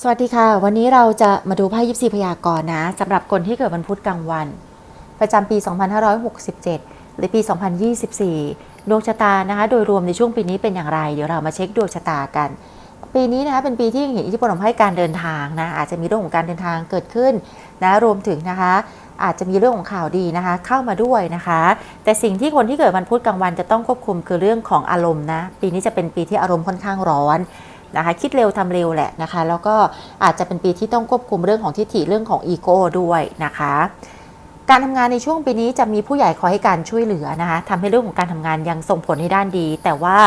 สวัสดีค่ะ วันนี้เราจะมาดูไพ่ยิปซีพยากรณ์นะสำหรับคนที่เกิดวันพุธกลางวัน ประจำปี 2567 หรือปี 2024 ดวงชะตานะคะ โดยรวมในช่วงปีนี้เป็นอย่างไร เดี๋ยวเรามาเช็คดวงชะตากัน ปีนี้นะคะเป็นปีที่เห็นอิทธิพลของให้การเดินทางนะอาจจะมีเรื่องของการเดินทางเกิดขึ้นนะรวมถึงนะคะ อาจจะมีเรื่องของข่าวดีนะคะ เข้ามาด้วยนะคะ แต่สิ่งที่คนที่เกิดวันพุธกลางวันจะต้องควบคุมคือเรื่องของอารมณ์นะปีนี้จะเป็นปีที่อารมณ์ค่อนข้างร้อน นะคะคิดเร็วทำเร็วแหละนะคะ แล้วก็อาจจะเป็นปีที่ต้องควบคุมเรื่องของทิฏฐิเรื่องของอีโก้ด้วยนะคะ การทำงานในช่วงปีนี้จะมีผู้ใหญ่คอยให้การช่วยเหลือนะคะทำให้เรื่องของการทำงานยังส่งผลในด้านดี แต่ว่า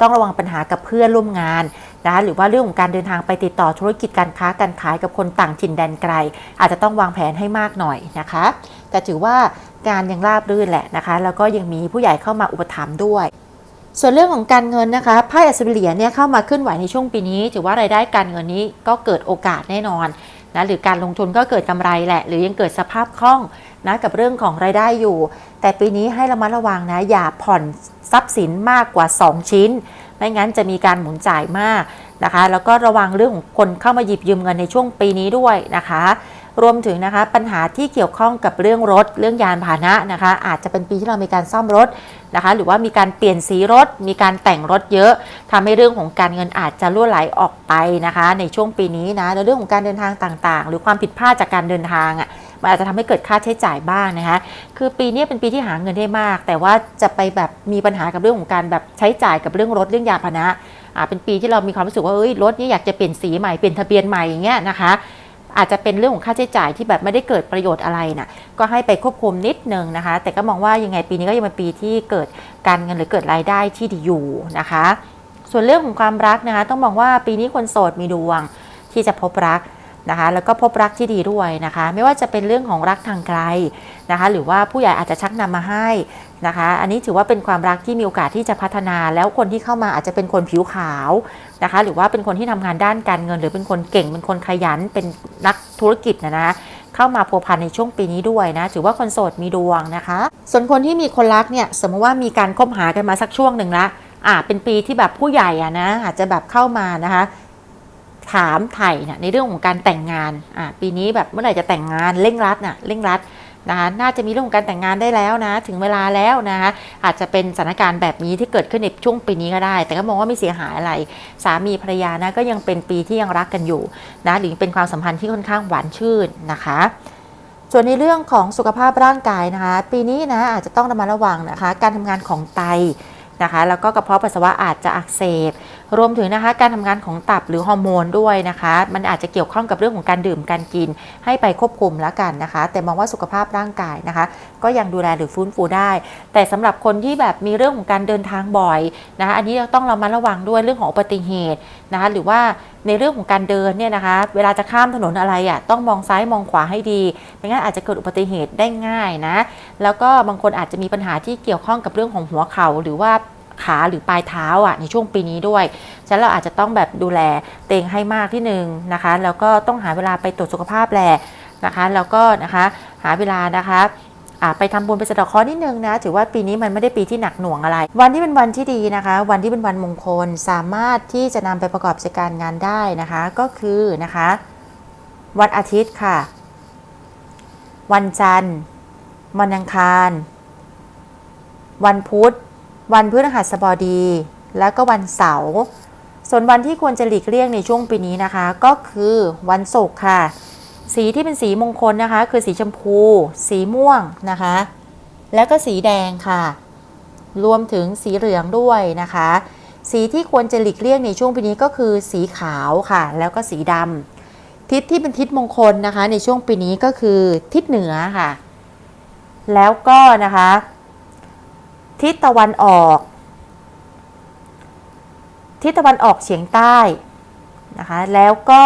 ต้องระวังปัญหากับเพื่อนร่วมงานนะคะหรือว่าเรื่องของการเดินทางไปติดต่อธุรกิจการค้าการขายกับคนต่างถิ่นแดนไกล อาจจะต้องวางแผนให้มากหน่อยนะคะ แต่ถือว่างานยังราบรื่นแหละนะคะ แล้วก็ยังมีผู้ใหญ่เข้ามาอุปถัมภ์ด้วย ส่วนเรื่องของการเงินนะคะไพ่อัศวินเหรียญเนี่ยเข้ามาเคลื่อนไหวในช่วงปีนี้ ถือว่ารายได้การเงินนี้ก็เกิดโอกาสแน่นอนนะหรือการลงทุนก็เกิดกำไรแหละ หรือยังเกิดสภาพคล่องนะกับเรื่องของรายได้อยู่ แต่ปีนี้ให้ระมัดระวังนะอย่าผ่อนทรัพย์สินมากกว่า 2 ชิ้น ไม่งั้นจะมีการหมุนจ่ายมากนะคะ แล้วก็ระวังเรื่องของคนเข้ามาหยิบยืมเงินในช่วงปีนี้ด้วยนะคะ รวมถึงนะคะปัญหาที่เกี่ยวข้องกับเรื่องรถ เรื่องยานพาหนะนะคะ อาจจะเป็นปีที่เรามีการซ่อมรถนะคะ หรือว่ามีการเปลี่ยนสีรถ มีการแต่งรถเยอะทำให้เรื่องของการเงินอาจจะล่วไหลออกไปนะคะ ในช่วงปีนี้นะแล้วเรื่องของการเดินทางต่างๆ หรือความผิดพลาดจากการเดินทางอะมันอาจจะทำให้เกิดค่าใช้จ่ายบ้างนะคะ คือปีนี้เป็นปีที่หาเงินได้มาก แต่ว่าจะไปแบบมีปัญหากับเรื่องของการแบบใช้จ่ายกับเรื่องรถเรื่องยานพาหนะอ่าเป็นปีที่เรามีความรู้สึกว่าเอ้ยรถนี่อยากจะเปลี่ยนสีใหม่เปลี่ยนทะเบียนใหม่อย่างเงี้ยนะคะ อาจจะเป็นเรื่องของค่าใช้จ่ายที่แบบไม่ได้เกิดประโยชน์อะไรนะก็ให้ไปควบคุมนิดนึงนะคะ แต่ก็มองว่ายังไงปีนี้ก็ยังเป็นปีที่เกิดการเงินหรือเกิดรายได้ที่ดีอยู่นะคะ ส่วนเรื่องของความรักนะคะ ต้องมองว่าปีนี้คนโสดมีดวงที่จะพบรัก นะคะแล้วก็พบรักที่ดีด้วยนะคะ ไม่ว่าจะเป็นเรื่องของรักทางไกลนะคะ หรือว่าผู้ใหญ่อาจจะชักนำมาให้นะคะ อันนี้ถือว่าเป็นความรักที่มีโอกาสที่จะพัฒนา แล้วคนที่เข้ามาอาจจะเป็นคนผิวขาวนะคะ หรือว่าเป็นคนที่ทำงานด้านการเงิน หรือเป็นคนเก่งเป็นคนขยันเป็นนักธุรกิจนะนะเข้ามาพัวพันในช่วงปีนี้ด้วยนะ ถือว่าคนโสดมีดวงนะคะ ส่วนคนที่มีคนรักเนี่ยสมมติว่ามีการคบหากันมาสักช่วงหนึ่งละอ่าเป็นปีที่แบบผู้ใหญ่อะนะอาจจะแบบเข้ามานะคะ ถามไถ่นี่ยในเรื่องของการแต่งงานอ่าปีนี้แบบเมื่อไหร่จะแต่งงานเร่งรัดน่ะเร่งรัดนะคะน่าจะมีเรื่องของการแต่งงานได้แล้วนะ ถึงเวลาแล้วนะคะอาจจะเป็นสถานการณ์แบบนี้ที่เกิดขึ้นในช่วงปีนี้ก็ได้ แต่ก็มองว่าไม่เสียหายอะไร สามีภรรยานะก็ยังเป็นปีที่ยังรักกันอยู่นะหรือเป็นความสัมพันธ์ที่ค่อนข้างหวานชื่นนะคะ ส่วนในเรื่องของสุขภาพร่างกายนะคะ ปีนี้นะอาจจะต้องระมัดระวังนะคะ การทำงานของไตนะคะแล้วก็กระเพาะปัสสาวะอาจจะอักเสบรวมถึงนะคะการทำงานของตับหรือฮอร์โมนด้วยนะคะ มันอาจจะเกี่ยวข้องกับเรื่องของการดื่มการกิน ให้ไปควบคุมแล้วกันนะคะ แต่มองว่าสุขภาพร่างกายนะคะ ก็ยังดูแลหรือฟื้นฟูได้ แต่สำหรับคนที่แบบมีเรื่องของการเดินทางบ่อยนะคะ อันนี้ต้องระมัดระวังด้วยเรื่องของอุบัติเหตุนะคะหรือว่าในเรื่องของการเดินเนี่ยนะคะ เวลาจะข้ามถนนอะไรอะต้องมองซ้ายมองขวาให้ดีไม่งั้นอาจจะเกิดอุบัติเหตุได้ง่ายนะ แล้วก็บางคนอาจจะมีปัญหาที่เกี่ยวข้องกับเรื่องของหัวเข่าหรือว่า ขาหรือปลายเท้าอะในช่วงปีนี้ด้วย ฉะนั้นเราอาจจะต้องแบบดูแลเตงให้มากที่หนึ่งนะคะ แล้วก็ต้องหาเวลาไปตรวจสุขภาพแหละนะคะ แล้วก็นะคะหาเวลานะคะไปทำบุญไปสะเดาะเคราะห์นิดนึงนะ ถือว่าปีนี้มันไม่ได้ปีที่หนักหน่วงอะไร วันที่เป็นวันที่ดีนะคะ วันที่เป็นวันมงคลสามารถที่จะนำไปประกอบกิจการงานได้นะคะ ก็คือนะคะ วันอาทิตย์ค่ะ วันจันทร์ วันอังคาร วันพุธ วันพฤหัสบดี แล้วก็วันเสาร์ส่วนวันที่ควรจะหลีกเลี่ยงในช่วงปีนี้นะคะ ก็คือวันศุกร์ค่ะ สีที่เป็นสีมงคลนะคะ คือสีชมพู สีม่วงนะคะ แล้วก็สีแดงค่ะ รวมถึงสีเหลืองด้วยนะคะ สีที่ควรจะหลีกเลี่ยงในช่วงปีนี้ก็คือสีขาวค่ะ แล้วก็สีดำทิศที่เป็นทิศมงคลนะคะ ในช่วงปีนี้ก็คือทิศเหนือค่ะ แล้วก็นะคะ ทิศตะวันออก ทิศตะวันออกเฉียงใต้นะคะแล้วก็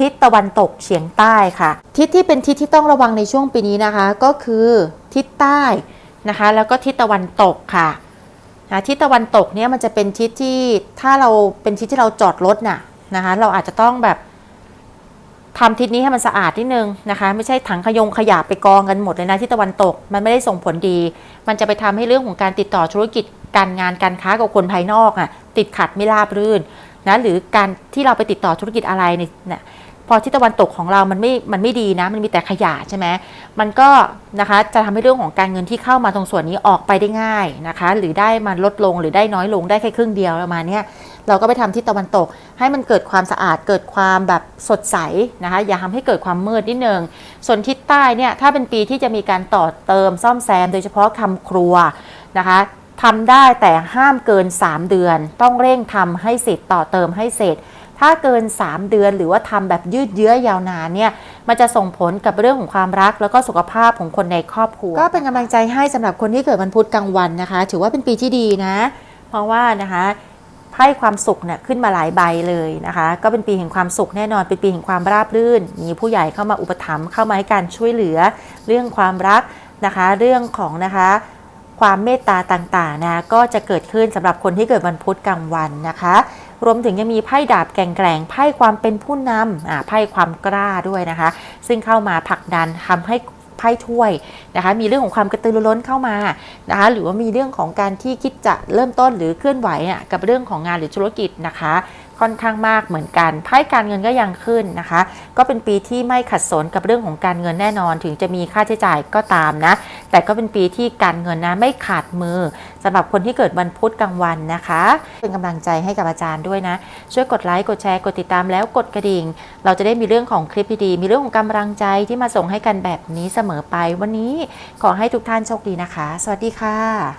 ทิศตะวันตกเฉียงใต้ค่ะ ทิศที่เป็นทิศที่ต้องระวังในช่วงปีนี้นะคะ ก็คือทิศใต้นะคะ แล้วก็ทิศตะวันตกค่ะนะทิศตะวันตกเนี่ยมันจะเป็นทิศที่ถ้าเราเป็นทิศที่เราจอดรถน่ะนะคะ เราอาจจะต้องแบบ ทำทิศนี้ให้มันสะอาดนิดนึงนะคะ ไม่ใช่ถังขยงขยะไปกองกันหมดเลยนะทิศตะวันตก มันไม่ได้ส่งผลดี มันจะไปทำให้เรื่องของการติดต่อธุรกิจการงานการค้ากับคนภายนอกอะติดขัดไม่ราบรื่นนะหรือการที่เราไปติดต่อธุรกิจอะไรเนี่ย พอทิศตะวันตกของเรามันไม่มันไม่ดีนะ มันมีแต่ขยะใช่ไหมมันก็นะคะจะทำให้เรื่องของการเงินที่เข้ามาตรงส่วนนี้ออกไปได้ง่ายนะคะ หรือได้มันลดลงหรือได้น้อยลงได้แค่ครึ่งเดียวประมาณนี้เราก็ไปทำที่ตะวันตก ให้มันเกิดความสะอาดเกิดความแบบสดใสนะคะ อย่าทำให้เกิดความมืดนิดนึงส่วนทิศใต้เนี่ยถ้าเป็นปีที่จะมีการต่อเติมซ่อมแซม โดยเฉพาะทำครัวนะคะทำได้แต่ห้ามเกิน 3 เดือน ต้องเร่งทำให้เสร็จต่อเติมให้เสร็จ ถ้าเกิน 3 เดือนหรือว่าทำแบบยืดเยื้อยาวนานเนี่ยมันจะส่งผลกับเรื่องของความรัก แล้วก็สุขภาพของคนในครอบครัว ก็เป็นกำลังใจให้สำหรับคนที่เกิดวันพุธกลางวันนะคะ ถือว่าเป็นปีที่ดีนะ เพราะว่านะคะไพ่ความสุขเนี่ยขึ้นมาหลายใบเลยนะคะ ก็เป็นปีแห่งความสุขแน่นอนเป็นปีแห่งความราบรื่น มีผู้ใหญ่เข้ามาอุปถัมภ์เข้ามาให้การช่วยเหลือ เรื่องความรักนะคะ เรื่องของนะคะ ความเมตตาต่างๆนะก็จะเกิดขึ้นสำหรับคนที่เกิดวันพุธกลางวันนะคะ รวมถึงยังมีไพ่ดาบแกร่งๆไพ่ความเป็นผู้นำอ่าไพ่ความกล้าด้วยนะคะ ซึ่งเข้ามาผลักดันทำให้ไพ่ถ้วยนะคะมีเรื่องของความกระตือรือร้นเข้ามานะคะหรือว่ามีเรื่องของการที่คิดจะเริ่มต้นหรือเคลื่อนไหวอะกับเรื่องของงานหรือธุรกิจนะคะ ค่อนข้างมากเหมือนกันไพ่การเงินก็ยังขึ้นนะคะ ก็เป็นปีที่ไม่ขัดสนกับเรื่องของการเงินแน่นอน ถึงจะมีค่าใช้จ่ายก็ตามนะ แต่ก็เป็นปีที่การเงินนะไม่ขาดมือสำหรับคนที่เกิดวันพุธกลางวันนะคะ เป็นกำลังใจให้กับอาจารย์ด้วยนะ ช่วยกดไลค์กดแชร์กดติดตามแล้วกดกระดิ่ง เราจะได้มีเรื่องของคลิปดีๆมีเรื่องของกำลังใจที่มาส่งให้กันแบบนี้เสมอไปวันนี้ขอให้ทุกท่านโชคดีนะคะ สวัสดีค่ะ